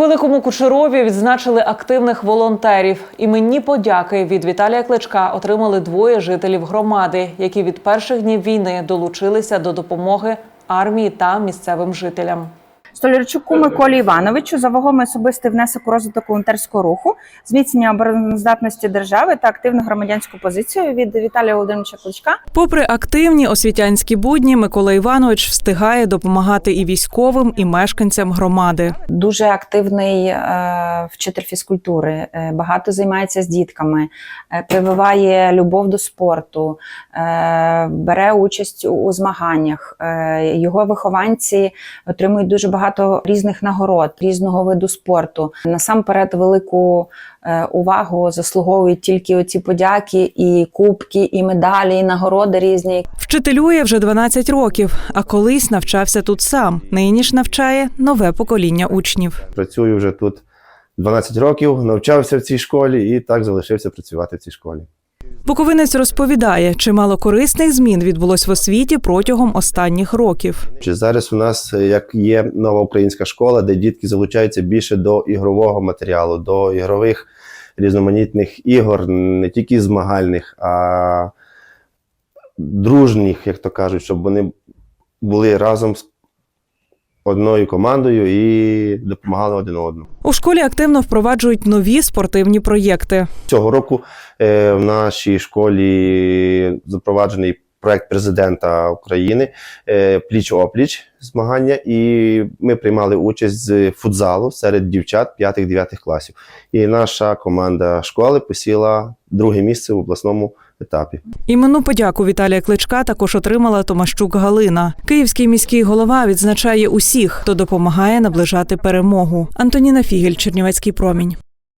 Великому Кучерові відзначили активних волонтерів. Іменні подяки від Віталія Кличка отримали двоє жителів громади, які від перших днів війни долучилися до допомоги армії та місцевим жителям. Столярчуку Миколі Івановичу за вагомий особистий внесок у розвиток волонтерського руху, зміцнення обороноздатності держави та активну громадянську позицію від Віталія Володимировича Кличка. Попри активні освітянські будні, Микола Іванович встигає допомагати і військовим, і мешканцям громади. Дуже активний е, вчитель фізкультури, е, багато займається з дітками, е, прививає любов до спорту, е, бере участь у, у змаганнях. Е, його вихованці отримують дуже багато різних нагород, різного виду спорту. Насамперед, велику е, увагу заслуговують тільки оці подяки, і кубки, і медалі, і нагороди різні. Вчителює вже 12 років, а колись навчався тут сам. Нині ж навчає нове покоління учнів. Працюю вже тут 12 років, навчався в цій школі і так залишився працювати в цій школі. Буковинець розповідає, чимало корисних змін відбулось в освіті протягом останніх років. Чи зараз у нас е, як є нова українська школа, де дітки залучаються більше до ігрового матеріалу, до ігрових різноманітних ігор, не тільки змагальних, а дружніх, як то кажуть, щоб вони були разом з одною командою і допомагали один одному. У школі активно впроваджують нові спортивні проєкти. Цього року е, в нашій школі запроваджений проект президента України е, пліч опліч змагання, і ми приймали участь з футзалу серед дівчат 5-9 класів. І наша команда школи посіла друге місце в обласному етапі. Іменну подяку Віталія Кличка також отримала Томащук Галина. Київський міський голова відзначає усіх, хто допомагає наближати перемогу. Антоніна Фігель, Чернівецький промінь.